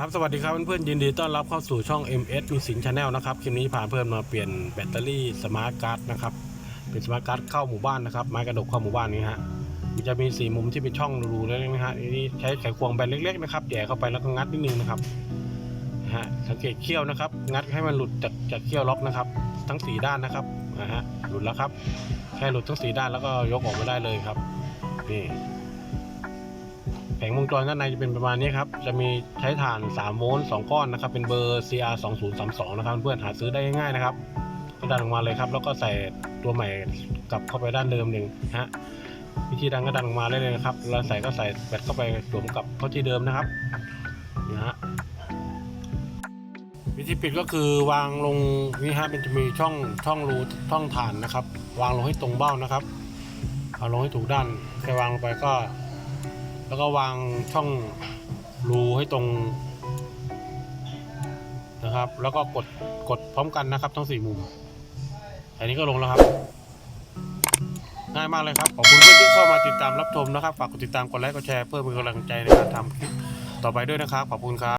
ครับสวัสดีครับเพื่อนๆยินดีต้อนรับเข้าสู่ช่อง MS มีสินชาแนลนะครับคลิปนี้พาเพื่อนมาเปลี่ยนแบตเตอรี่สมาร์ทการ์ดนะครับเป็นสมาร์ทการ์ดเข้าหมู่บ้านนะครับไม้กระดกเข้าหมู่บ้านนี้ฮะมันจะมีสี่มุมที่เป็นช่องรูๆเล็กๆนะฮะอันนี้ใช้ไขควงแบนเล็กๆนะครับแย่เข้าไปแล้วก็งัดนิดนึงนะครับฮะสังเกตเขี้ยวนะครับ งัดให้มันหลุดจากจากเขี้ยวล็อกนะครับ ทั้งสี่ด้านนะครับนะฮะหลุดแล้วครับแค่หลุดทั้งสี่ด้านแล้วก็ยกออกมาได้เลยครับนี่ แผงวงจรด้านในจะเป็นประมาณนี้ครับ จะมีใช้ถ่าน 3 โวลต์ 2 ก้อนนะครับ เป็นเบอร์ CR 2032นะครับ เพื่อนหาซื้อได้ง่ายๆนะครับก็ดันออกมาเลยครับ แล้วก็ใส่ตัวใหม่กลับเข้าไปด้านเดิมหนึ่งฮะ วิธีดันก็ดันออกมาได้เลยนะครับ เราใส่ก็ใส่แบตเข้าไปสวมกลับเข้าที่เดิมนะครับนะฮะวิธีปิดก็คือวางลงนี่ฮะเป็นจะมีช่องช่องรูช่องถ่านนะครับ วางลงให้ตรงเบ้านะครับเอาลงให้ถูกด้านแค่วางลงไปก็ แล้วก็วางช่องรูให้ตรงนะครับ แล้วก็กดกดพร้อมกันนะครับ ทั้งสี่มุม อันนี้ก็ลงแล้วครับ ง่ายมากเลยครับขอบคุณเพื่อนที่เข้ามาติดตามรับชมนะครับฝากกดติดตามกดไลค์กดแชร์เพื่อเป็นกำลังใจในการทำคลิปต่อไปด้วยนะครับขอบคุณครับ